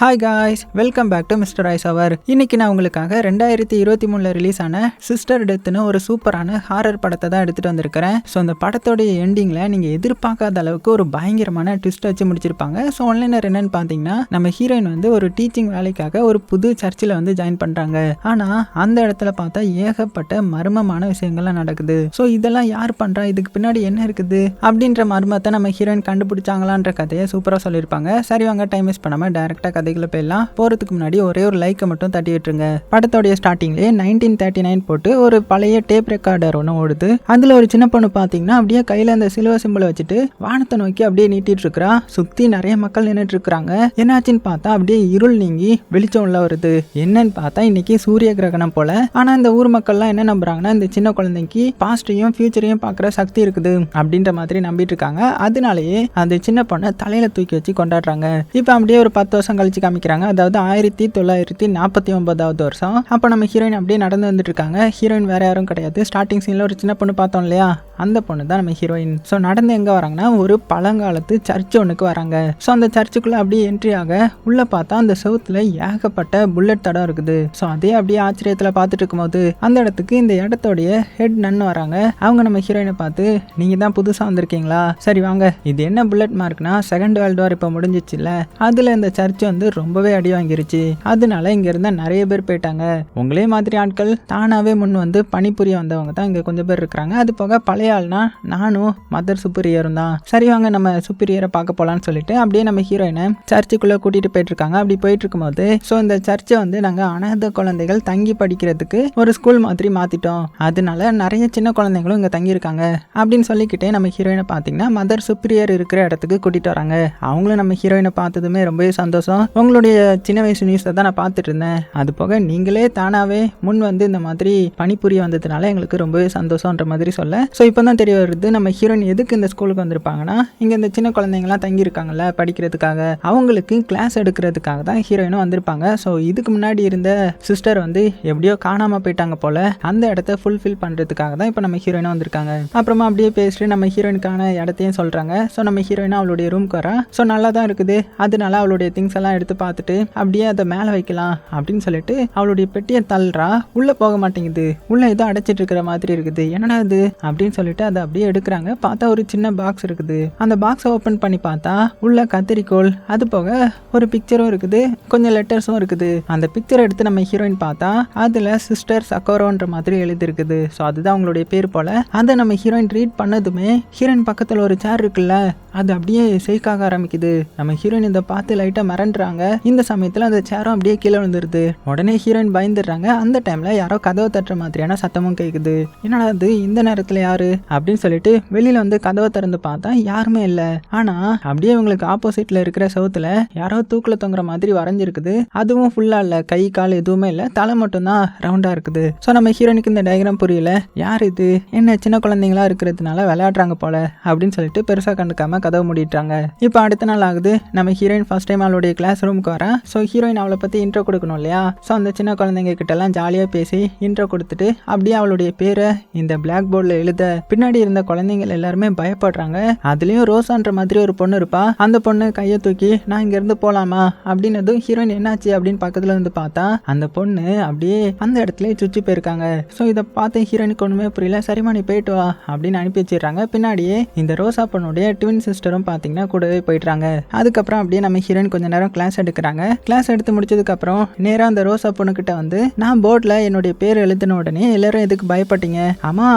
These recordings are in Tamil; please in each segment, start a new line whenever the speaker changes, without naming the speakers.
Hi guys welcome back to mister ice அவர் இன்னைக்கு நான் உங்களுக்காக ரெண்டாயிரத்தி இருபத்தி மூணில் ரிலீஸ் ஆன சிஸ்டர் டெத்துன்னு ஒரு சூப்பரான ஹாரர் படத்தை தான் எடுத்துகிட்டு வந்திருக்கிறேன். ஸோ அந்த படத்தோடைய எண்டிங்கில் நீங்கள் எதிர்பார்க்காத அளவுக்கு ஒரு பயங்கரமான ட்விஸ்ட் வச்சு முடிச்சிருப்பாங்க. ஸோ ஆன்லைனர் என்னன்னு பார்த்தீங்கன்னா நம்ம ஹீரோயின் வந்து ஒரு டீச்சிங் வேலைக்காக ஒரு புது சர்ச்சில் வந்து ஜாயின் பண்ணுறாங்க ஆனால் அந்த இடத்துல பார்த்தா ஏகப்பட்ட மர்மமான விஷயங்கள்லாம் நடக்குது. ஸோ இதெல்லாம் யார் பண்ணுறா இதுக்கு பின்னாடி என்ன இருக்குது? அப்படின்ற மர்மத்தை நம்ம ஹீரோயின் கண்டுபிடிச்சாங்களான்ற கதையை சூப்பராக சொல்லியிருப்பாங்க. சரி வாங்க டைம் வேஸ்ட் பண்ணாம கதை கதைகளை போயிடலாம் போகிறதுக்கு முன்னாடி ஒரே ஒரு லைக்கை மட்டும் தட்டி விட்டுருங்க. படத்தோடைய ஸ்டார்டிங்லேயே நைன்டீன் தேர்ட்டி நைன் போட்டு ஒரு பழைய டேப் ரெக்கார்டர் ஒன்று ஓடுது. அதில் ஒரு சின்ன பொண்ணு பார்த்தீங்கன்னா அப்படியே கையில் அந்த சிலுவ சிம்பிளை வச்சுட்டு வானத்தை நோக்கி அப்படியே நீட்டிட்டு இருக்கிறா. சுற்றி நிறைய மக்கள் நின்றுட்டு இருக்கிறாங்க. என்னாச்சுன்னு பார்த்தா அப்படியே இருள் நீங்கி வெளிச்சம் உள்ள வருது. என்னன்னு பார்த்தா இன்னைக்கு சூரிய கிரகணம் போல. ஆனால் இந்த ஊர் மக்கள்லாம் என்ன நம்புறாங்கன்னா இந்த சின்ன குழந்தைக்கு பாஸ்டையும் ஃபியூச்சரையும் பார்க்குற சக்தி இருக்குது அப்படின்ற மாதிரி நம்பிட்டு இருக்காங்க. அதனாலேயே அந்த சின்ன பொண்ணை தலையில தூக்கி வச்சு கொண்டாடுறாங்க. இப்போ அப்படியே ஒரு பத்து வருஷம் கழிச்சு காமிக்கிறாங்க. அதாவது ஆயிரத்தி தொள்ளாயிரத்தி நாற்பத்தி ஒன்பதாவது வருஷம். அப்போ நம்ம ஹீரோயின் அப்படியே நடந்து வந்துட்டு இருக்காங்க. ஹீரோயின் வேற யாரும் கிடையாது. ஸ்டார்டிங் சீனில் ஒரு சின்ன பொண்ணு பார்த்தோம் இல்லையா? அந்த பொண்ணு தான் நம்ம ஹீரோயின் ஸோ நடந்து எங்கே வராங்கன்னா ஒரு பழங்காலத்து சர்ச் ஒன்றுக்கு வராங்க. ஸோ அந்த சர்ச்சுக்குள்ளே அப்படியே என்ட்ரி ஆக உள்ளே பார்த்தா அந்த செவுத்துல ஏகப்பட்ட புல்லட் தடம் இருக்குது. ஸோ அதே அப்படியே ஆச்சரியத்தில் பார்த்துட்டு இருக்கும்போது அந்த இடத்துக்கு இந்த இடத்தோடைய ஹெட் நன்னு வராங்க. அவங்க நம்ம ஹீரோயினை பார்த்து நீங்கள் தான் புதுசாக வந்திருக்கீங்களா? சரி வாங்க. இது என்ன புல்லட் மார்க்னா செகண்ட் வேர்ல்டு வார் இப்போ முடிஞ்சிச்சுல்ல அதில் இந்த சர்ச் வந்து ரொம்பவே அடி வாங்கிருச்சு. அதனால இங்கே இருந்த நிறைய பேர் போயிட்டாங்க. உங்களே மாதிரி ஆட்கள் தானாவே முன் வந்து பணிபுரிய வந்தவங்க தான் இங்கே கொஞ்சம் பேர் இருக்கிறாங்க. அது போக பழைய ஆள்னா நானும் மதர் சுப்பீரியரும் தான். சரி வாங்க நம்ம சுப்பீரியரை பார்க்க போகலான்னு சொல்லிட்டு அப்படியே நம்ம ஹீரோயினை சர்ச்சுக்குள்ளே கூட்டிட்டு போயிட்டு இருக்காங்க அப்படி போயிட்டு இருக்கும்போது ஸோ இந்த சர்ச்சை வந்து நாங்கள் அனாத குழந்தைகள் தங்கி படிக்கிறதுக்கு ஒரு ஸ்கூல் மாதிரி மாத்திட்டோம். அதனால நிறைய சின்ன குழந்தைங்களும் இங்கே தங்கியிருக்காங்க. அப்படின்னு சொல்லிக்கிட்டே நம்ம ஹீரோயினை பார்த்தீங்கன்னா மதர் சுப்பீரியர் இருக்கிற இடத்துக்கு கூட்டிட்டு வராங்க. அவங்களும் நம்ம ஹீரோயினை பார்த்ததுமே ரொம்பவே சந்தோஷம். உங்களுடைய சின்ன வயசு நியூஸை தான் நான் பார்த்துட்டு இருந்தேன். அது போக நீங்களே தானாவே முன் வந்து இந்த மாதிரி பணிபுரிய வந்ததுனால எங்களுக்கு ரொம்பவே சந்தோஷம்ன்ற மாதிரி சொல்ல. ஸோ இப்போ தான் தெரிய வருது நம்ம ஹீரோயின் எதுக்கு இந்த ஸ்கூலுக்கு வந்திருப்பாங்கன்னா இங்கே இந்த சின்ன குழந்தைங்கலாம் தங்கியிருக்காங்கல்ல படிக்கிறதுக்காக அவங்களுக்கு கிளாஸ் எடுக்கிறதுக்காக தான் ஹீரோயினும் வந்திருப்பாங்க. ஸோ இதுக்கு முன்னாடி இருந்த சிஸ்டர் வந்து எப்படியோ காணாமல் போயிட்டாங்க போல அந்த இடத்த ஃபுல்ஃபில் பண்ணுறதுக்காக தான் இப்போ நம்ம ஹீரோயினும் வந்திருக்காங்க. அப்புறமா அப்படியே பேசிட்டு நம்ம ஹீரோயினுக்கான இடத்தையும் சொல்கிறாங்க ஸோ நம்ம ஹீரோயினும் அவளுடைய ரூம்க்கு வரா. ஸோ நல்லா தான் இருக்குது. அதனால அவளுடைய திங்ஸ் எல்லாம் எடுத்து பார்த்துட்டு அப்படியே அதை மேலே வைக்கலாம் அப்படின்னு சொல்லிட்டு அவளுடைய பெட்டியை தள்ளுறா. உள்ளே போக மாட்டேங்குது. உள்ளே ஏதோ அடைச்சிட்டு இருக்கிற மாதிரி இருக்குது. என்னடா இது? அப்படின்னு சொல்லி சொல்லிட்டு அதை அப்படியே எடுக்கிறாங்க. பார்த்தா ஒரு சின்ன பாக்ஸ் இருக்குது. அந்த பாக்ஸை ஓப்பன் பண்ணி பார்த்தா உள்ள கத்திரிக்கோல் அது போக ஒரு பிக்சரும் இருக்குது. கொஞ்சம் லெட்டர்ஸும் இருக்குது. அந்த பிக்சர் எடுத்து நம்ம ஹீரோயின் பார்த்தா அதில் சிஸ்டர் சக்கோரோன்ற மாதிரி எழுதிருக்குது ஸோ அதுதான் அவங்களுடைய பேர் போல. அதை நம்ம ஹீரோயின் ரீட் பண்ணதுமே ஹீரோயின் பக்கத்தில் ஒரு சேர் இருக்குல்ல அது அப்படியே சேக்காக ஆரம்பிக்குது. நம்ம ஹீரோயின் இதை பார்த்து லைட்டாக மிரண்டுறாங்க. இந்த சமயத்தில் அந்த சேரும் அப்படியே கீழே விழுந்துருது. உடனே ஹீரோயின் பயந்துடுறாங்க. அந்த டைமில் யாரோ கதவை தட்டுற மாதிரியான சத்தமும் கேட்குது என்னடா அது இந்த நேரத்தில் யாரு? அப்படின்னு சொல்லிட்டு வெளியில் வந்து கதவை திறந்து பார்த்தா யாருமே இல்லை. ஆனால் அப்படியே இவங்களுக்கு ஆப்போசிட்டில் இருக்கிற செவுத்துல யாரோ தூக்கில் தொங்குற மாதிரி வரைஞ்சிருக்குது. அதுவும் ஃபுல்லாக இல்லை. கை கால் எதுவுமே இல்லை. தலை மட்டும்தான் ரவுண்டாக இருக்குது. ஸோ நம்ம ஹீரோனுக்கு இந்த டயக்ராம் புரியல. யார் இது? என்ன சின்ன குழந்தைங்களா இருக்கிறதுனால விளையாடுறாங்க போல அப்படின்னு சொல்லிட்டு பெருசாக கண்டுக்காம கதவை மூடிட்டாங்க. இப்போ அடுத்த நாள் ஆகுது. நம்ம ஹீரோயின் ஃபர்ஸ்ட் டைம் அவளுடைய கிளாஸ் ரூமுக்கு வரா. ஸோ ஹீரோயின் அவளை பற்றி இன்ட்ரோ கொடுக்கணும் இல்லையா? ஸோ அந்த சின்ன குழந்தைங்க கிட்ட எல்லாம் ஜாலியாக பேசி இன்ட்ரோ கொடுத்துட்டு அப்படியே அவளுடைய பேரை இந்த பிளாக் போர்டில் எழுத பின்னாடி இருந்த குழந்தைங்கள் எல்லாருமே பயப்படுறாங்க. அதுலேயும் ரோசான்ற மாதிரி ஒரு பொண்ணு இருப்பா. அந்த பொண்ணு கையை தூக்கி நான் இங்கேருந்து போகலாமா அப்படின்னதும் ஹீரோயின் என்னாச்சு அப்படின்னு பக்கத்தில் இருந்து பார்த்தா அந்த பொண்ணு அப்படியே அந்த இடத்துல சுற்றி போயிருக்காங்க. ஸோ இதை பார்த்து ஹீரோயினுக்கு ஒன்றுமே புரியல. சரிம்மா நீ போயிட்டு வா அப்படின்னு அனுப்பி வச்சிடுறாங்க. பின்னாடியே இந்த ரோசா பொண்ணுடைய ட்வின் சிஸ்டரும் பார்த்தீங்கன்னா கூடவே போயிடுறாங்க. அதுக்கப்புறம் அப்படியே நம்ம ஹீரோயின் கொஞ்ச நேரம் கிளாஸ் எடுக்கிறாங்க. கிளாஸ் எடுத்து முடிச்சதுக்கப்புறம் நேராக அந்த ரோசா பொண்ணுக்கிட்ட வந்து நான் போர்டில் என்னுடைய பேர் எழுதின உடனே எல்லாரும் எதுக்கு பயப்பட்டீங்க? ஆமா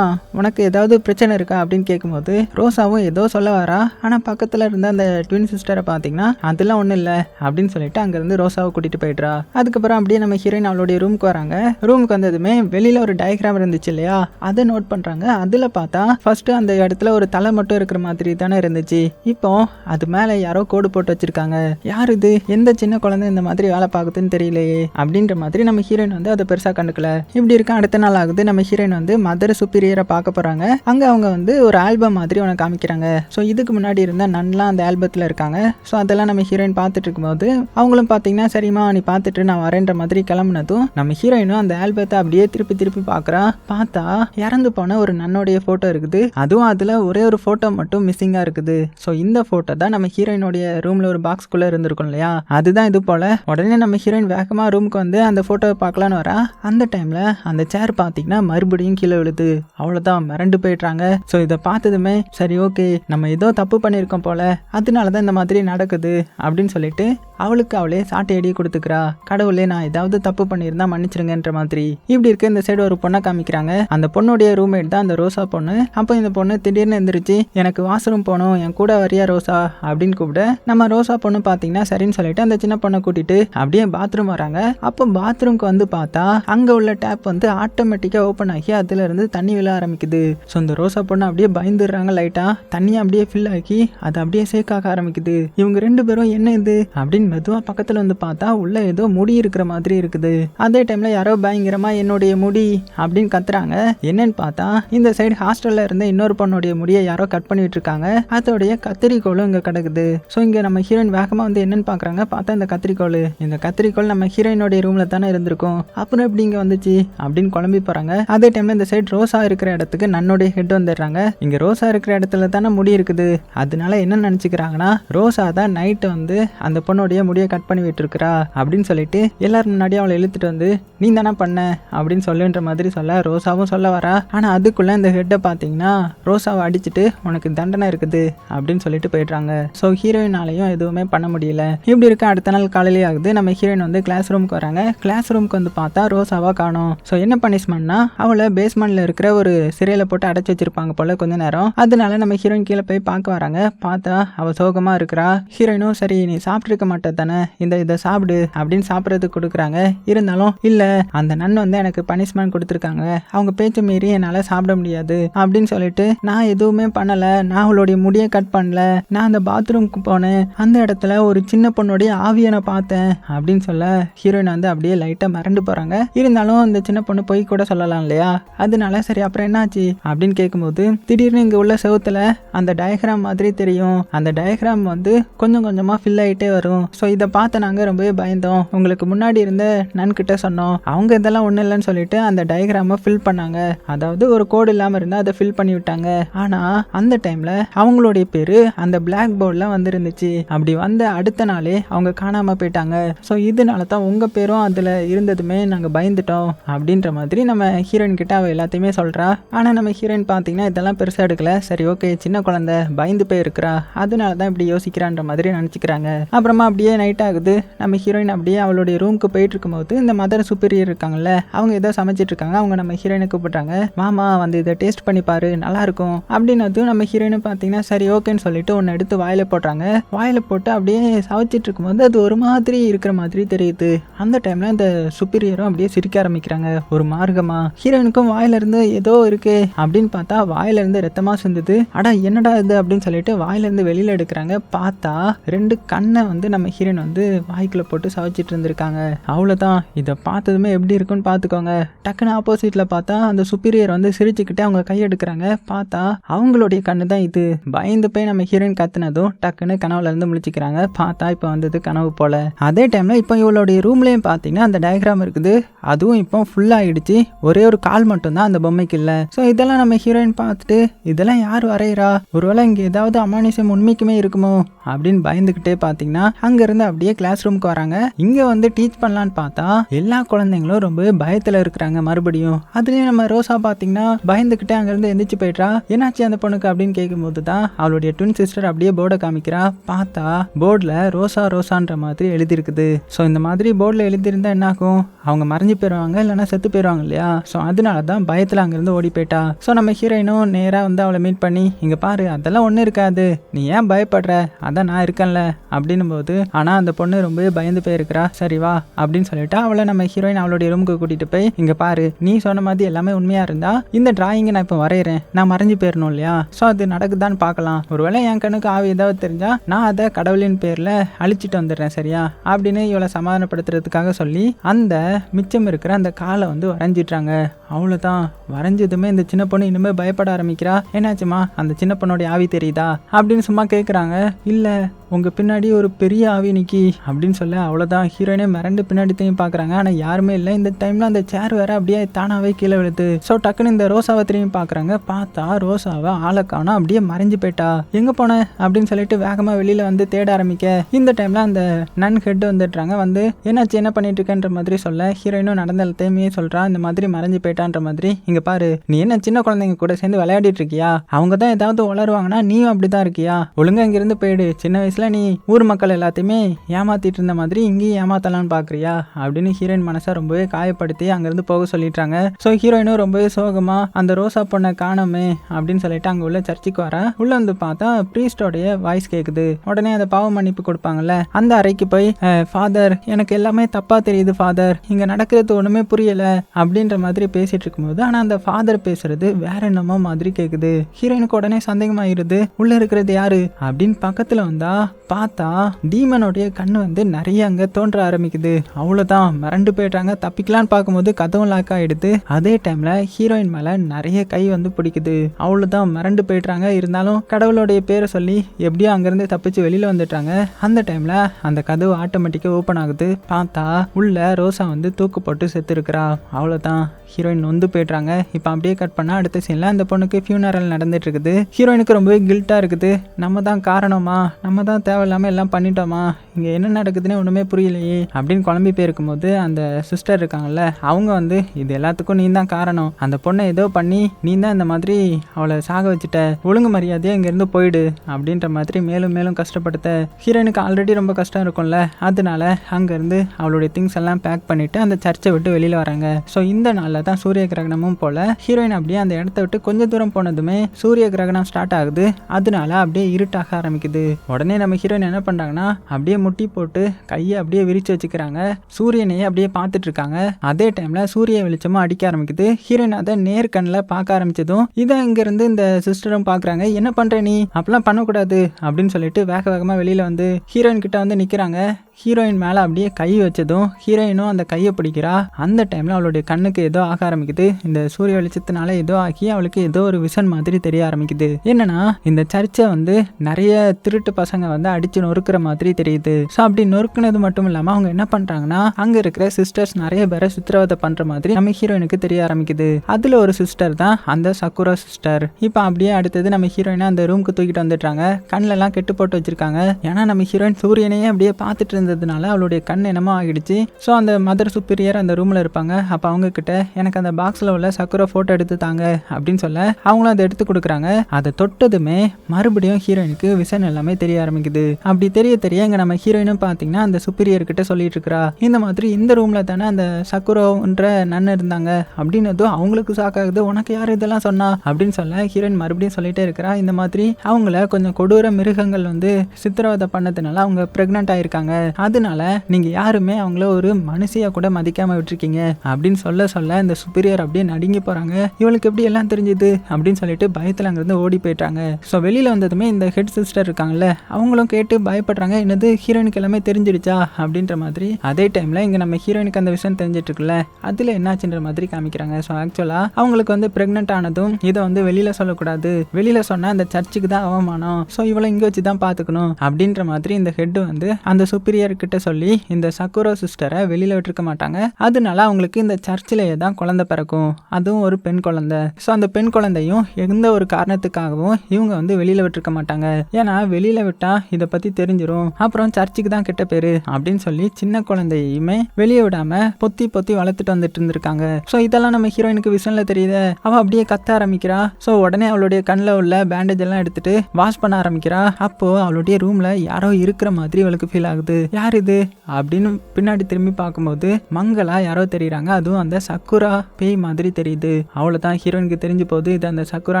உனக்கு ஏதாவது பிரச்சனை இருக்கா அப்படின்னு கேட்கும்போது ரோசாவும் ஏதோ சொல்ல வரா. ஆனால் பக்கத்தில் இருந்த அந்த ட்வின் சிஸ்டரை பார்த்தீங்கன்னா அதெல்லாம் ஒன்றும் இல்லை அப்படின்னு சொல்லிட்டு அங்கேருந்து ரோசாவை கூட்டிகிட்டு போயிடுறா. அதுக்கப்புறம் அப்படியே நம்ம ஹீரோயின் அவளுடைய ரூமுக்கு வராங்க. ரூமுக்கு வந்ததுமே வெளியில் ஒரு டயக்ராம் இருந்துச்சு இல்லையா? அதை நோட் பண்ணுறாங்க அதில் பார்த்தா ஃபஸ்ட்டு அந்த இடத்துல ஒரு தலை மட்டும் இருக்கிற மாதிரி தானே இருந்துச்சு. இப்போ அது மேலே யாரோ கோடு போட்டு வச்சிருக்காங்க. யார் இது? எந்த சின்ன குழந்தை இந்த மாதிரி வேலை பார்க்குதுன்னு தெரியலையே அப்படின்ற மாதிரி நம்ம ஹீரோயின் வந்து அதை பெருசாக கண்டுக்கல. இப்படி இருக்க அடுத்த நாள் ஆகுது. நம்ம ஹீரோயின் வந்து மதர் சுப்பீரியரை பார்க்க போகிறாங்க அங்கே அவங்க வந்து ஒரு ஆல்பம் மாதிரி உனக்கு காமிக்கிறாங்க. ஸோ இதுக்கு முன்னாடி இருந்த நன்லாம் அந்த ஆல்பத்தில் இருக்காங்க. ஸோ அதெல்லாம் நம்ம ஹீரோயின் பார்த்துட்டு இருக்கும்போது அவங்களும் பார்த்தீங்கன்னா சரிம்மா நீ பார்த்துட்டு நான் வரேன்ற மாதிரி கிளம்புனதும் நம்ம ஹீரோயினும் அந்த ஆல்பத்தை அப்படியே திருப்பி திருப்பி பார்க்குறா. பார்த்தா இறந்து போன ஒரு நன்னோடைய ஃபோட்டோ இருக்குது. அதுவும் அதில் ஒரே ஒரு ஃபோட்டோ மட்டும் மிஸ்ஸிங்காக இருக்குது. ஸோ இந்த ஃபோட்டோ தான் நம்ம ஹீரோயினுடைய ரூமில் ஒரு பாக்ஸ்குள்ளே இருந்திருக்கும் இல்லையா? அதுதான் இது போல். உடனே நம்ம ஹீரோயின் வேகமாக ரூமுக்கு வந்து அந்த ஃபோட்டோவை பார்க்கலான்னு வரா. அந்த டைமில் அந்த சேர் பார்த்தீங்கன்னா மறுபடியும் கீழே விழுது. அவ்வளோதான் மிரண்டு போயிடுறாங்க. ஸோ இதை பார்த்ததுமே சரி ஓகே நம்ம ஏதோ தப்பு பண்ணியிருக்கோம் போல அதனால தான் இந்த மாதிரி நடக்குது அப்படின்னு சொல்லிட்டு அவளுக்கு அவளே சாட்டை அடி கொடுத்துக்கிறா. கடவுளே நான் ஏதாவது தப்பு பண்ணியிருந்தா மன்னிச்சிருங்கன்ற மாதிரி. இப்படி இருக்க இந்த சைடு ஒரு பொண்ணை காமிக்கிறாங்க. அந்த பொண்ணுடைய ரூம்மேட் தான் அந்த ரோசா பொண்ணு. அப்போ இந்த பொண்ணு திடீர்னு எந்திரிச்சு எனக்கு வாஷ்ரூம் போகணும் என் கூட வரியா ரோசா? அப்படின்னு கூப்பிட நம்ம ரோசா பொண்ணு பார்த்தீங்கன்னா சரின்னு சொல்லிட்டு அந்த சின்ன பொண்ணை கூட்டிட்டு அப்படியே பாத்ரூம் வராங்க. அப்போ பாத்ரூம்க்கு வந்து பார்த்தா அங்கே உள்ள டேப் வந்து ஆட்டோமேட்டிக்காக ஓப்பன் ஆகி அதுல இருந்து தண்ணி விழ ஆரம்பிக்குது. ஸோ இந்த ரோசா பொண்ணு அப்படியே பயந்துடுறாங்க லைட்டாக தண்ணியை அப்படியே ஃபில் ஆக்கி அதை அப்படியே சேக்காக ஆரம்பிக்குது. இவங்க ரெண்டு பேரும் என்ன இது? அப்படின்னு மெதுவாக பக்கத்தில் வந்து பார்த்தா உள்ள ஏதோ முடி இருக்கிற மாதிரி இருக்குது. அதே டைமில் யாரோ பயங்கரமாக என்னுடைய முடி அப்படின்னு கத்துறாங்க. என்னன்னு பார்த்தா இந்த சைடு ஹாஸ்டலில் இருந்த இன்னொரு பொண்ணுடைய முடியை யாரோ கட் பண்ணிட்டு இருக்காங்க அதோடைய கத்திரிக்கோளும் இங்கே கிடக்குது. ஸோ இங்கே நம்ம ஹீரோயின் வேகமாக வந்து என்னன்னு பார்க்குறாங்க பார்த்தா இந்த கத்திரிக்கோள். இந்த கத்திரிக்கோள் நம்ம ஹீரோயினுடைய ரூமில் தானே இருந்திருக்கும். அப்புறம் எப்படி இங்கே வந்துச்சு? அப்படின்னு குழம்பி போகிறாங்க அதே டைமில் இந்த சைடு ரோசா இருக்கிற இடத்துக்கு நன்னுடைய ஹெட் வந்துடுறாங்க. இங்கே ரோசா இருக்கிற இடத்துல தானே முடி இருக்குது. அதனால என்ன நினச்சிக்கிறாங்கன்னா ரோசா தான் நைட்டு வந்து அந்த பொண்ணுடைய முடியை கட் பண்ணி விட்டுருக்குறா அப்படின்னு சொல்லிட்டு எல்லாரும் முன்னாடி அவளை இழுத்துட்டு வந்து நீ தானே பண்ண? அப்படின்னு சொல்லுன்ற மாதிரி சொல்ல ரோசாவும் சொல்ல வரா. ஆனால் அதுக்குள்ளே இந்த ஹெட்டை பார்த்தீங்கன்னா ரோசாவை அடிச்சுட்டு உனக்கு தண்டனை இருக்குது. அப்படின்னு சொல்லிட்டு போயிடுறாங்க. ஸோ ஹீரோயினாலையும் எதுவுமே பண்ண முடியல. இப்படி இருக்க அடுத்த நாள் காலையிலே ஆகுது நம்ம ஹீரோயின் வந்து கிளாஸ் ரூமுக்கு வராங்க. கிளாஸ் ரூமுக்கு வந்து பார்த்தா ரோசாவா காணும். ஸோ என்ன பனிஷ்மெண்ட்னா அவளை பேஸ்மெண்ட்ல இருக்கிற ஒரு சிறையில போட்டு அடைச்சி வச்சிருப்பாங்க போல கொஞ்ச நேரம். அதனால நம்ம ஹீரோயின் கீழே போய் பார்க்க வராங்க. பார்த்தா அவ சோகமா இருக்கிறா. ஹீரோயினும் சரி நீ சாப்பிட்ருக்க மாட்டே தானே. இந்த இதை சாப்பிடு அப்படின்னு சாப்பிட்றதுக்கு கொடுக்குறாங்க. இருந்தாலும் இல்ல அந்த நன் வந்து எனக்கு பனிஷ்மெண்ட் கொடுத்துருக்காங்க. அவங்க பேச்சை மீறி என்னால் சாப்பிட முடியாது அப்படின்னு சொல்லிட்டு நான் எதுவுமே பண்ணல. நான் அவளுடைய முடியை கட் பண்ணல. நான் அந்த பாத்ரூம்க்கு போனேன். அந்த இடத்துல ஒரு சின்ன பொண்ணுடைய ஆவியை நான் பார்த்தேன் அப்படின்னு சொல்ல ஹீரோயின் வந்து அப்படியே லைட்டாக மறந்து போறாங்க. இருந்தாலும் அந்த சின்ன பொண்ணு போய் கூட சொல்லலாம் இல்லையா? அதனால சரி அப்புறம் என்னாச்சு? அப்படின்னு கேட்கும்போது திடீர்னு இங்கே உள்ள செவுத்துல அந்த டயக்ராம் மாதிரி தெரியும். அந்த டயக்ராம் வந்து கொஞ்சம் கொஞ்சமாக ஃபில் ஆகிட்டே வரும். ஸோ இதை பார்த்து நாங்கள் ரொம்பவே பயந்தோம். உங்களுக்கு முன்னாடி இருந்த நன்கிட்ட சொன்னோம். அவங்க இதெல்லாம் ஒன்றும் இல்லைன்னு சொல்லிட்டு அந்த டயக்ராமை ஃபில் பண்ணாங்க. அதாவது ஒரு கோடு இல்லாமல் இருந்தால் அதை ஃபில் பண்ணி விட்டாங்க. ஆனால் அந்த டைமில் அவங்களுடைய பேர் அந்த பிளாக் போர்டில் வந்துருந்துச்சு. அப்படி வந்த அடுத்த நாளே அவங்க காணாமல் போயிட்டாங்க. ஸோ இதனால தான் உங்கள் பேரும் அதில் இருந்ததுமே நாங்கள் பயந்துட்டோம். அப்படின்ற மாதிரி நம்ம ஹீரோயின் கிட்ட அவள் எல்லாத்தையுமே சொல்கிறா ஆனால் நம்ம ஹீரோயின் பார்த்தீங்கன்னா இதெல்லாம் பெருசாக எடுக்கல. சரி ஓகே சின்ன குழந்தை பயந்து போயிருக்கிறா. அதனால தான் இப்படி யோசிக்கிறான்ற மாதிரி நினச்சிக்கிறாங்க. அப்புறமா அப்படியே நைட் ஆகுது. நம்ம ஹீரோயின் அப்படியே அவளுடைய ரூமுக்கு போயிட்டு இருக்கும்போது இந்த மதர் சுப்பீரியர் இருக்காங்கல்ல அவங்க ஏதோ சமைச்சிட்டு இருக்காங்க. அவங்க நம்ம ஹீரோயினை கூப்பிட்டாங்க மாமா வந்து இதை டேஸ்ட் பண்ணி பாரு நல்லா இருக்கும். அப்படின்னதும் நம்ம ஹீரோயினும் பார்த்தீங்கன்னா சரி ஓகேன்னு சொல்லிட்டு ஒன்று எடுத்து வாயில போடுறாங்க. வாயில போட்டு அப்படியே சமைச்சிட்டு இருக்கும்போது அது ஒரு மாதிரி இருக்கிற மாதிரி தெரியுது. அந்த டைம்ல இந்த சுப்பீரியரும் அப்படியே சிரிக்க ஆரம்பிக்கிறாங்க. ஒரு மார்க்கமா. ஹீரோயினுக்கும் வாயில இருந்து ஏதோ இருக்கு. அப்படி அப்படின்னு பார்த்தா வாயிலிருந்து ரத்தமாக சிந்துது. அடா என்னடா இது அப்படின்னு சொல்லிட்டு வாயிலிருந்து வெளியில் எடுக்கிறாங்க. பார்த்தா ரெண்டு கண்ணை வந்து நம்ம ஹீரோயின் வந்து வாய்க்குள்ளே போட்டு சவைச்சிட்டு இருந்திருக்காங்க. அவ்வளோதான் இதை பார்த்ததுமே எப்படி இருக்குன்னு பார்த்துக்கோங்க. டக்குன்னு ஆப்போசிட்டில் பார்த்தா அந்த சுப்பீரியர் வந்து சிரிச்சுக்கிட்டே அவங்க கையெடுக்கிறாங்க பார்த்தா அவங்களுடைய கண்ணு தான் இது. பயந்து போய் நம்ம ஹீரோயின் கத்துனதும் டக்குன்னு கனவுலேருந்து முழிச்சிக்கிறாங்க. பார்த்தா இப்போ வந்தது கனவு போல. அதே டைமில் இப்போ இவளுடைய ரூம்லேயும் பார்த்தீங்கன்னா அந்த டயக்ராம் இருக்குது. அதுவும் இப்போ ஃபுல்லாகிடுச்சு ஒரே ஒரு கால் மட்டும்தான் அந்த பொம்மைக்கு இல்லை. ஸோ இதெல்லாம் நம்ம ஹீரோயின் பார்த்துட்டு இதெல்லாம் யார் வரைகிறா ஒருவேளை இங்கே ஏதாவது அமானுஷம் உண்மைக்குமே இருக்குமோ? அப்படின்னு பயந்துக்கிட்டே பார்த்தீங்கன்னா அங்கேருந்து அப்படியே கிளாஸ் ரூமுக்கு வராங்க. இங்கே வந்து டீச் பண்ணலான்னு பார்த்தா எல்லா குழந்தைங்களும் ரொம்ப பயத்தில் இருக்கிறாங்க மறுபடியும். அதுலேயும் நம்ம ரோசா பார்த்தீங்கன்னா பயந்துக்கிட்டே அங்கேருந்து எந்திரிச்சு போயிட்றா. என்னாச்சு அந்த பொண்ணுக்கு? அப்படின்னு கேட்கும்போது தான் அவளுடைய ட்வின் சிஸ்டர் அப்படியே போர்டை காமிக்கிறா. பார்த்தா போர்டில் ரோசா ரோசான்ற மாதிரி எழுதியிருக்குது. ஸோ இந்த மாதிரி போர்டில் எழுதியிருந்தா என்ன ஆகும் அவங்க மறைஞ்சு போயிடுவாங்க இல்லைன்னா செத்து போயிடுவாங்க இல்லையா? ஸோ அதனால தான் பயத்தில் அங்கேருந்து ஓடி போயிட்டா. ஸோ நம்ம ஹீரோயினும் நேராக வந்து அவளை மீட் பண்ணி இங்கே பாரு அதெல்லாம் ஒன்றும் இருக்காது. நீ ஏன் பயப்படுற? அதான் நான் இருக்கேன்ல. அப்படின்னும் போது ஆனால் அந்த பொண்ணு ரொம்பவே பயந்து போயிருக்கிறா. சரி வா அப்படின்னு சொல்லிட்டு அவளை நம்ம ஹீரோயின் அவளுடைய ரூமுக்கு கூட்டிகிட்டு போய் இங்கே பாரு நீ சொன்ன மாதிரி எல்லாமே உண்மையாக இருந்தா இந்த டிராயிங்கை நான் இப்போ வரைகிறேன் நான் மறைஞ்சு போயிடணும் இல்லையா? ஸோ அது நடக்குதான்னு பார்க்கலாம். ஒருவேளை என் கண்ணுக்கு ஆவி ஏதாவது தெரிஞ்சால் நான் அதை கடவுளின் பேரில் அழிச்சிட்டு வந்துடுறேன் சரியா? அப்படின்னு இவளை சமாதானப்படுத்துறதுக்காக சொல்லி அந்த மிச்சம் இருக்கிற அந்த காலை வந்து வரைஞ்சிட்றாங்க. அவ்வளோதான் வரைஞ்சதுமே இந்த சின்ன பொண்ணு இனிமே பயப்பட ஆரம்பிக்கிறா? என்னாச்சுமா? அந்த சின்ன பொண்ணோட ஆவி தெரியுதா? அப்படின்னு சும்மா கேட்குறாங்க இல்லை உங்கள் பின்னாடி ஒரு பெரிய ஆவி நிக்கி அப்படின்னு சொல்ல அவ்வளோதான் ஹீரோயினே மிரண்டு பின்னாடி திரும்பி பார்க்குறாங்க ஆனால் யாருமே இல்லை. இந்த டைமில் அந்த சேர் வேற அப்படியே தானாகவே கீழே விழுது. ஸோ டக்குன்னு இந்த ரோசாவை திரும்பி பார்க்குறாங்க பார்த்தா ரோசாவை ஆளை காணும். அப்படியே மறைஞ்சு போயிட்டா. எங்கே போன? அப்படின்னு சொல்லிட்டு வேகமாக வெளியில் வந்து தேட ஆரம்பிக்க. இந்த டைமில் அந்த நன் ஹெட் வந்துடுறாங்க. வந்து என்னாச்சு? என்ன பண்ணிட்டு இருக்கன்ற மாதிரி சொல்ல. ஹீரோயினும் நடந்த எல்லாத்தையுமே சொல்கிறா இந்த மாதிரி மறைஞ்சு போயிட்டான்ற மாதிரி. இங்கே பாரு. நீ என்ன சின்ன குழந்தைங்க கூட சேர்ந்து விளையாடிட்டு இருக்கியா? அவங்க தான் ஏதாவது வளருவாங்கன்னா நீயும் அப்படி தான் இருக்கியா? ஒழுங்கா இங்கிருந்து போயிடு. சின்ன வயசுல நீ ஊர் மக்கள் எல்லாத்தையுமே ஏமாத்திட்டு இருந்த மாதிரி இங்கேயும் ஏமாத்தலாம்னு பார்க்குறியா அப்படின்னு ஹீரோயின் மனசை ரொம்பவே காயப்படுத்தி அங்கேருந்து போக சொல்லிட்டாங்க. ஸோ ஹீரோயினும் ரொம்பவே சோகமா அந்த ரோசா பொண்ணை காணோமே அப்படின்னு சொல்லிட்டு அங்கே உள்ள சர்ச்சுக்கு வர உள்ள வந்து பார்த்தா ப்ரீஸ்டோடைய வாய்ஸ் கேட்குது உடனே அந்த பாவ மன்னிப்பு கொடுப்பாங்கல்ல. அந்த அறைக்கு போய் ஃபாதர் எனக்கு எல்லாமே தப்பா தெரியுது ஃபாதர் இங்க நடக்கிறது ஒண்ணுமே புரியல. அப்படின்ற மாதிரி பேசிட்டு இருக்கும்போது ஆனா அந்த ஃபாதர் பேசுறது வேற என்னமோ மாதிரி கேக்குது. ஹீரோயினுக்கு உடனே சந்தேகமாயிருது. உள்ள இருக்கிறது யாரு? அப்படின்னு பக்கத்துல வந்தா பார்த்தா டீமனுடைய கண் வந்து நிறைய அங்கே தோன்ற ஆரம்பிக்குது. அவ்வளோதான் மிரண்டு போயிட்டாங்க தப்பிக்கலான்னு பார்க்கும்போது கதவும் லாக் ஆகிடுது அதே டைமில் ஹீரோயின் மேலே நிறைய கை வந்து பிடிக்குது. அவ்வளோதான் மிரண்டு போயிட்டாங்க இருந்தாலும் கடவுளுடைய பேரை சொல்லி எப்படியோ அங்கேருந்து தப்பிச்சு வெளியில் வந்துட்டாங்க. அந்த டைமில் அந்த கதவு ஆட்டோமேட்டிக்காக ஓப்பன் ஆகுது. பார்த்தா உள்ள ரோசா வந்து தூக்கு போட்டு செத்துருக்குறா. அவ்வளோதான் ஹீரோயின் நொந்து போயிடுறாங்க. இப்போ அப்படியே கட் பண்ணால் அடுத்த சீனில் அந்த பொண்ணுக்கு ஃபியூனரல் நடந்துட்டு இருக்குது. ஹீரோயினுக்கு ரொம்பவே கில்ட்டாக இருக்குது. நம்ம தான் காரணமா? நம்ம தான் இல்லாமல் எல்லாம் பண்ணிட்டோமா? இங்கே என்ன நடக்குதுன்னே ஒன்றுமே புரியலையே. அப்படின்னு குழம்பி போயிருக்கும்போது அந்த சிஸ்டர் இருக்காங்கல்ல அவங்க வந்து இது எல்லாத்துக்கும் நீ தான் காரணம். அந்த பொண்ணை ஏதோ பண்ணி நீ தான் இந்த மாதிரி அவளை சாக வச்சுட்ட. ஒழுங்கு மரியாதையே இங்கேருந்து போயிடு. அப்படின்ற மாதிரி மேலும் மேலும் கஷ்டப்படுத்த ஹீரோனுக்கு ஆல்ரெடி ரொம்ப கஷ்டம் இருக்கும்ல. அதனால அங்கேருந்து அவளுடைய திங்ஸ் எல்லாம் பேக் பண்ணிட்டு அந்த சர்ச்சை விட்டு வெளியில் வராங்க. ஸோ இந்த நாளில் தான் சூரிய கிரகணமும் போல ஹீரோயின் அப்படியே அந்த இடத்த விட்டு கொஞ்சம் தூரம் போனதுமே சூரிய கிரகணம் ஸ்டார்ட் ஆகுது. அதனால அப்படியே இருட்டாக ஆரம்பிக்குது. உடனே நம்ம ஹீரோயின் என்ன பண்ணுறாங்கன்னா அப்படியே முட்டி போட்டு கையை அப்படியே விரிச்சு வச்சுக்கிறாங்க. சூரியனையே அப்படியே பார்த்துட்டு இருக்காங்க அதே டைமில் சூரிய வெளிச்சமும் அடிக்க ஆரம்பிக்குது. ஹீரோயின் அதை நேர்கண்ணில் பார்க்க ஆரம்பித்ததும் இதை இங்கேருந்து இந்த சிஸ்டரும் பார்க்குறாங்க. என்ன பண்ணுற நீ? அப்படிலாம் பண்ணக்கூடாது அப்படின்னு சொல்லிட்டு வேக வேகமாக வெளியில் வந்து ஹீரோயின் கிட்ட வந்து நிற்கிறாங்க ஹீரோயின் மேலே அப்படியே கை வச்சதும் ஹீரோயினும் அந்த கையை பிடிக்கிறா. அந்த டைமில் அவளுடைய கண்ணுக்கு ஏதோ ஆக ஆரம்பிக்குது. இந்த சூரிய வெளிச்சத்தினால ஏதோ ஆகி அவளுக்கு ஏதோ ஒரு விஷன் மாதிரி தெரிய ஆரம்பிக்குது. என்னன்னா இந்த சர்ச்சை வந்து நிறைய திருட்டு பசங்க வந்து அடிச்சு நொறுக்கிற மாதிரி தெரியுது. ஸோ அப்படி நொறுக்குனது மட்டும் இல்லாமல் அவங்க என்ன பண்ணுறாங்கன்னா அங்கே இருக்கிற சிஸ்டர்ஸ் நிறைய பேரை சித்திரவதை பண்ணுற மாதிரி நம்ம ஹீரோயினுக்கு தெரிய ஆரம்பிக்குது. அதில் ஒரு சிஸ்டர் தான் அந்த சக்குரா சிஸ்டர் இப்போ அப்படியே அடுத்தது நம்ம ஹீரோயினை அந்த ரூமுக்கு தூக்கிட்டு வந்துட்டாங்க கண்ணிலலாம் கெட்டு போட்டு வச்சிருக்காங்க. ஏன்னா நம்ம ஹீரோயின் சூரியனையே அப்படியே பார்த்துட்டு இருந்ததுனால அவளுடைய கண் என்னமோ ஆகிடுச்சு. ஸோ அந்த மதர் சுப்பீரியர் அந்த ரூமில் இருப்பாங்க. அப்போ அவங்க கிட்ட எனக்கு அந்த பாக்ஸில் உள்ள சக்குரா ஃபோட்டோ எடுத்து தாங்க அப்படின்னு சொல்ல அவங்களும் அதை எடுத்து கொடுக்குறாங்க. அதை தொட்டதுமே மறுபடியும் ஹீரோயினுக்கு விஷன் எல்லாமே தெரிய ஆரம்பிக்குது. அப்படி தெரிய தெரிய இங்கே நம்ம ஹீரோயினும் பார்த்தீங்கன்னா அந்த சுப்பீரியர் கிட்ட சொல்லிட்டு இருக்கிறா. இந்த மாதிரி இந்த ரூமில் தானே அந்த சக்குரோன்ற நன்னு இருந்தாங்க. அப்படின்னதும் அவங்களுக்கு சாக்காகுது உனக்கு யார் இதெல்லாம் சொன்னா? அப்படின்னு சொல்ல ஹீரோயின் மறுபடியும் சொல்லிட்டே இருக்கிறா. இந்த மாதிரி அவங்கள கொஞ்சம் கொடூர மிருகங்கள் வந்து சித்திரவதை பண்ணதுனால அவங்க ப்ரெக்னென்ட் ஆயிருக்காங்க. அதனால நீங்க யாருமே அவங்கள ஒரு மனுஷியா கூட மதிக்காம விட்டுருக்கீங்க. அப்படின்னு சொல்ல சொல்ல இந்த சுப்பீரியர் அப்படியே நடுங்கி போறாங்க. இவளுக்கு எப்படி எல்லாம் தெரிஞ்சுது? அப்படின்னு சொல்லிட்டு பயத்துல அங்கிருந்து ஓடி போயிட்டாங்க ஸோ வெளியில வந்ததுமே இந்த ஹெட் சிஸ்டர் இருக்காங்கல்ல அவங்களும் கேட்டு பயப்படுறாங்க என்னது ஹீரோயினுக்கு எல்லாமே தெரிஞ்சிடுச்சா? அப்படின்ற மாதிரி. அதே டைம்ல இங்க நம்ம ஹீரோயினுக்கு அந்த விஷயம் தெரிஞ்சிட்டு இருக்குல்ல அதுல என்னாச்சுன்ற மாதிரி காமிக்கிறாங்க. ஸோ ஆக்சுவலா அவங்களுக்கு வந்து பிரெக்னென்ட் ஆனதும் இதை வந்து வெளியில சொல்லக்கூடாது. வெளியில சொன்னா அந்த சர்ச்சுக்கு தான் அவமானம். ஸோ இவளை இங்க வச்சு தான் பாத்துக்கணும். அப்படின்ற மாதிரி இந்த ஹெட் வந்து அந்த சுப்பீரியர் கிட்ட சொல்லி இந்த சக்குரோ சிஸ்டரை வெளியில விட்டுருக்க மாட்டாங்க. அதனால அவங்களுக்கு இந்த சர்ச்சிலேயே தான் குழந்தை பிறக்கும். அதுவும் ஒரு பெண் குழந்தை. ஸோ அந்த பெண் குழந்தையும் எந்த ஒரு காரணத்துக்காகவும் இவங்க வந்து வெளியில் விட்டுருக்க மாட்டாங்க. ஏன்னா வெளியில விட்டா இதை பத்தி தெரிஞ்சிரும். அப்புறம் சர்ச்சுக்கு தான் கெட்ட பேரு அப்படின்னு சொல்லி சின்ன குழந்தையுமே வெளியே விடாம பொத்தி பொத்தி வளர்த்துட்டு வந்துட்டு இருந்திருக்காங்க. ஸோ இதெல்லாம் நம்ம ஹீரோயினுக்கு விஷன்ல தெரியுது. அவள் அப்படியே கத்த ஆரம்பிக்கிறா. ஸோ உடனே அவளுடைய கண்ணில் உள்ள பேண்டேஜ் எல்லாம் எடுத்துட்டு வாஷ் பண்ண ஆரம்பிக்கிறா. அப்போ அவளுடைய ரூம்ல யாரோ இருக்கிற மாதிரி அவளுக்கு ஃபீல் ஆகுது. யார் இது அப்படின்னு பின்னாடி திரும்பி பார்க்கும்போது மங்களா யாரோ தெரியுறாங்க. அதுவும் அந்த சக்குரா பேய் மாதிரி தெரியுது. அவ்வளவுதான் ஹீரோயினுக்கு தெரிஞ்சு போகுது. இது அந்த சக்குரா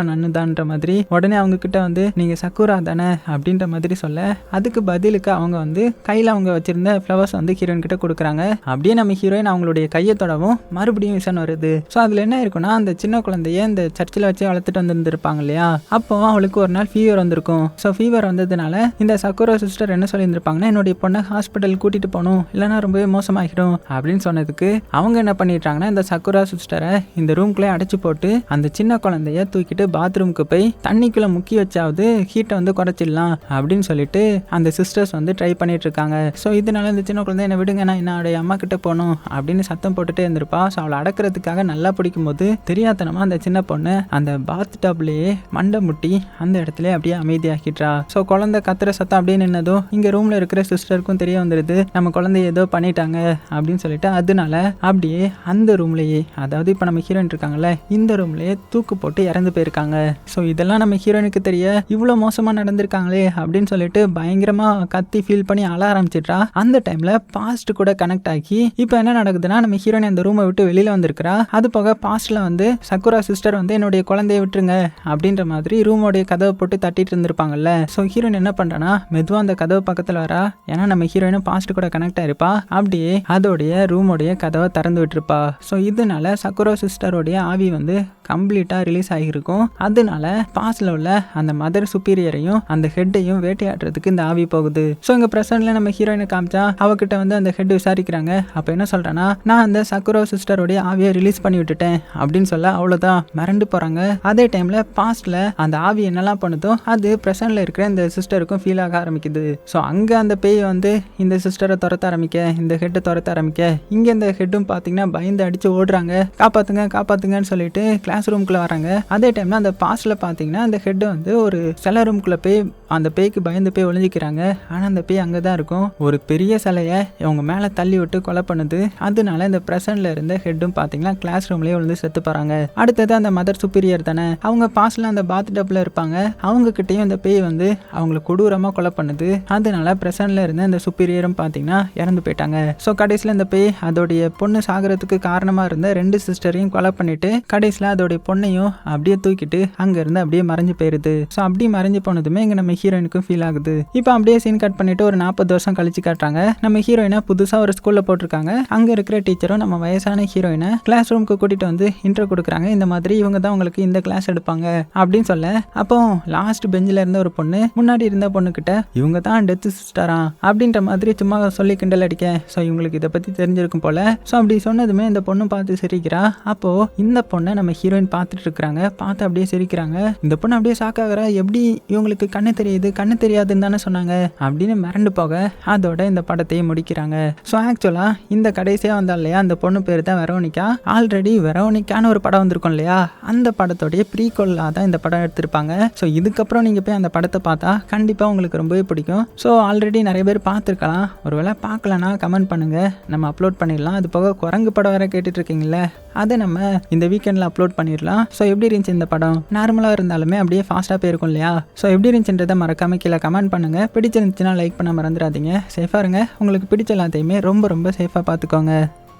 நன்னுதான்ற மாதிரி உடனே அவங்க கிட்ட வந்து நீங்க சக்குரா தானே? அப்படின்ற மாதிரி சொல்ல அதுக்கு பதிலுக்கு அவங்க வந்து கையில் அவங்க வச்சிருந்த ஃப்ளவர்ஸ் வந்து ஹீரோயின் கிட்ட கொடுக்குறாங்க. அப்படியே நம்ம ஹீரோயின் அவங்களுடைய கையை தொடவும் மறுபடியும் விஷன் வருது. ஸோ அதில் என்ன இருக்குன்னா அந்த சின்ன குழந்தைய இந்த சர்ச்சில் வச்சு வளர்த்துட்டு வந்திருந்திருப்பாங்க இல்லையா? அப்போ அவளுக்கு ஒரு நாள் ஃபீவர் வந்திருக்கும். ஸோ ஃபீவர் வந்ததுனால இந்த சக்குரா சிஸ்டர் என்ன சொல்லியிருந்திருப்பாங்கன்னா என்னுடைய பொண்ணை ஹாஸ்பிட்டல் ஹாஸ்பிட்டல் கூட்டிட்டு போகணும். இல்லைன்னா ரொம்பவே மோசமாகிடும் அப்படின்னு சொன்னதுக்கு அவங்க என்ன பண்ணிட்டாங்கன்னா இந்த சக்குரா சிஸ்டரை இந்த ரூம்குள்ளே அடைச்சி போட்டு அந்த சின்ன குழந்தைய தூக்கிட்டு பாத்ரூமுக்கு போய் தண்ணிக்குள்ள முக்கி வச்சாவது ஹீட்டை வந்து குறைச்சிடலாம் அப்படின்னு சொல்லிட்டு அந்த சிஸ்டர்ஸ் வந்து ட்ரை பண்ணிட்டு இருக்காங்க. ஸோ இதனால இந்த சின்ன குழந்தை என்ன விடுங்க நான் என்னோட அம்மா கிட்ட போகணும் அப்படின்னு சத்தம் போட்டுட்டே இருந்திருப்பா. ஸோ அவளை அடக்கிறதுக்காக நல்லா பிடிக்கும் போது தெரியாதனமா அந்த சின்ன பொண்ணு அந்த பாத் டப்லேயே மண்டை முட்டி அந்த இடத்துல அப்படியே அமைதியாக்கிட்டா. ஸோ குழந்தை கத்துற சத்தம் அப்படியே நின்னதும் இங்க ரூம்ல இருக்கிற சிஸ்டருக்கும் தெரிய வந்துடுது நம்ம குழந்தைய ஏதோ பண்ணிட்டாங்க அப்படின்னு சொல்லிட்டு அதனால அப்படியே அந்த ரூம்லயே அதாவது இப்போ நம்ம ஹீரோயின் இருக்காங்கல்ல இந்த ரூம்லயே தூக்கு போட்டு இறந்து போயிருக்காங்க. ஸோ இதெல்லாம் நம்ம ஹீரோயினுக்கு தெரிய இவ்வளோ மோசமா நடந்திருக்காங்களே அப்படின்னு சொல்லிட்டு பயங்கரமா கத்தி ஃபீல் பண்ணி அழ ஆரம்பிச்சிட்டா அந்த டைம்ல பாஸ்ட் கூட கனெக்ட் ஆகி இப்போ என்ன நடக்குதுன்னா நம்ம ஹீரோயின் அந்த ரூமை விட்டு வெளியில வந்திருக்கிறா. அது போக பாஸ்ட்ல வந்து சக்குரா சிஸ்டர் வந்து என்னுடைய குழந்தைய விட்டுருங்க அப்படின்ற மாதிரி ரூமோடைய கதவை போட்டு தட்டிட்டு இருந்திருப்பாங்கல்ல. ஸோ ஹீரோயின் என்ன பண்றானா மெதுவா அந்த கதவு பக்கத்தில் வரா. ஏன்னா நம்ம ஹீரோயினும் பாஸ்ட் கூட கனெக்ட் ஆயிருப்பா? அப்படியே அதோடைய ரூமோடைய கதவை திறந்து விட்டுருப்பா. ஸோ இதனால சக்குரோ சிஸ்டரோடைய ஆவி வந்து கம்ப்ளீட்டாக ரிலீஸ் ஆகியிருக்கும். அதனால பாஸ்ல உள்ள அந்த மதர் சுப்பீரியரையும் அந்த ஹெட்டையும் வேட்டையாடுறதுக்கு இந்த ஆவி போகுது. ஸோ இங்கே ப்ரெசன்ட்ல நம்ம ஹீரோயினை காமிச்சா அவகிட்ட வந்து அந்த ஹெட் விசாரிக்கிறாங்க. அப்போ என்ன சொல்கிறேன்னா நான் அந்த சக்குரோ சிஸ்டரோடைய ஆவியை ரிலீஸ் பண்ணி விட்டுட்டேன். அப்படின்னு சொல்ல அவ்வளோதான் மிரண்டு போகிறாங்க அதே டைம்ல பாஸ்ட்ல அந்த ஆவி என்னெல்லாம் பண்ணுதோ அது ப்ரெசன்ட்ல இருக்கிற இந்த சிஸ்டருக்கும் ஃபீல் ஆக ஆரம்பிக்குது. ஸோ அங்கே அந்த பேய் வந்து இந்த சிஸ்டரை துரத்த ஆரம்பிக்க இந்த ஹெட்டை துரத்த ஆரம்பிக்க. இங்கே இந்த ஹெட்டும் பார்த்தீங்கன்னா பயந்து அடித்து ஓடுறாங்க. காப்பாற்றுங்க காப்பாற்றுங்கன்னு சொல்லிட்டு கிளாஸ் ரூம்குள்ளே வராங்க அதே டைமில் அந்த பாஸ்டில் பார்த்தீங்கன்னா அந்த ஹெட்டு வந்து ஒரு சில ரூம்குள்ளே போய் அந்த பேய்க்கு பயந்து போய் ஒளிஞ்சிக்கிறாங்க. ஆனால் அந்த பேய் அங்கே தான் இருக்கும். ஒரு பெரிய சிலையை இவங்க மேலே தள்ளி விட்டு கொலை பண்ணுது. அதனால இந்த ப்ரெசன்ட்ல இருந்த ஹெட்டும் பார்த்தீங்கன்னா கிளாஸ் ரூம்லேயே விழுந்து செத்து போகிறாங்க அடுத்தது அந்த மதர் சுப்பீரியர் தானே. அவங்க பாஸ்ட்ல அந்த பாத் டப்பில் இருப்பாங்க. அவங்க கிட்டேயும் இந்த பேய் வந்து அவங்களை கொடூரமாக கொலை பண்ணுது. அதனால ப்ரெசன்ட்ல இருந்த இந்த சுப்பீரியரும் பார்த்தீங்கன்னா இறந்து போயிட்டாங்க. ஸோ கடைசியில் இந்த பேய் அதோடைய பொண்ணு சாகிறதுக்கு காரணமாக இருந்த ரெண்டு சிஸ்டரையும் கொலை பண்ணிட்டு கடைசியில் அதோடைய பொண்ணையும் அப்படியே தூக்கிட்டு அங்கேருந்து அப்படியே மறைஞ்சு போயிருது. ஸோ அப்படி மறைஞ்சு போனதுமே இங்கே நம்ம ஹீரோயினுக்கும் ஃபீல் ஆகுது. இப்போ அப்படியே சீன் கட் பண்ணிட்டு ஒரு நாற்பது வருஷம் கழிச்சு காட்டுறாங்க. நம்ம ஹீரோயினை புதுசாக ஒரு ஸ்கூலில் போட்டிருக்காங்க. அங்கே இருக்கிற டீச்சரும் நம்ம வயசான ஹீரோயினை கிளாஸ் ரூமுக்கு கூட்டிட்டு வந்து இன்ட்ரோ கொடுக்குறாங்க. இந்த மாதிரி இவங்க தான் உங்களுக்கு இந்த கிளாஸ் எடுப்பாங்க அப்படின்னு சொல்ல அப்போ லாஸ்ட் பெஞ்சில் இருந்த ஒரு பொண்ணு முன்னாடி இருந்த பொண்ணுக்கிட்ட இவங்க தான் டெத் சிஸ்டரா அப்படின்ற மாதிரி சும்மா சொல்லி கிண்டல் அடிக்க ஸோ இவங்களுக்கு இதை பற்றி தெரிஞ்சிருக்கும் போல? ஸோ அப்படி சொன்னதுமே இந்த பொண்ணு பார்த்து சிரிக்கிறா. அப்போ இந்த பொண்ணை நம்ம ஹீரோயின் பார்த்துட்டு இருக்கிறாங்க. பார்த்து அப்படியே சிரிக்கிறாங்க. இந்த பொண்ணு அப்படியே ஷாக்காகிறா எப்படி இவங்களுக்கு கண்ணு தெரியுது கண்ணு தெரியாதுன்னு தானே சொன்னாங்க அப்படின்னு மிரண்டு போக அதோட இந்த படத்தையும் முடிக்கிறாங்க. ஸோ ஆக்சுவலாக இந்த கடைசியாக வந்தா இல்லையா அந்த பொண்ணு பேர் தான் வெரோனிக்கா ஆல்ரெடி வெரோனிக்கான ஒரு படம் வந்திருக்கும் இல்லையா அந்த படத்தோடைய ப்ரீகொல்லாக தான் இந்த படம் எடுத்திருப்பாங்க. ஸோ இதுக்கப்புறம் நீங்கள் போய் அந்த படத்தை பார்த்தா கண்டிப்பாக உங்களுக்கு ரொம்பவே பிடிக்கும். ஸோ ஆல்ரெடி நிறைய பேர் பார்த்துருக்கலாம். ஒருவேளை பார்க்கலனா கமெண்ட் பண்ணுங்கள் நம்ம அப்லோட் பண்ணிடலாம். அது போக குரங்கு படம் வேற கேட்டுட்ருக்கீங்களே அதை நம்ம இந்த வீக்கெண்டில் அப்லோட் பண்ணிடலாம். ஸோ எப்படி இருந்துச்சு இந்த படம்? நார்மலாக இருந்தாலுமே அப்படியே ஃபாஸ்ட்டாக போயிருக்கும் இல்லையா? ஸோ எப்படி இருந்துச்சுன்றதை மறக்காமல் கீழே கமெண்ட் பண்ணுங்கள் பிடிச்சிருந்துச்சுன்னா லைக் பண்ண மறந்துடாதீங்க. சேஃபாக இருங்க. உங்களுக்கு பிடிச்ச எல்லாத்தையுமே ரொம்ப ரொம்ப சேஃபாக பார்த்துக்கோங்க.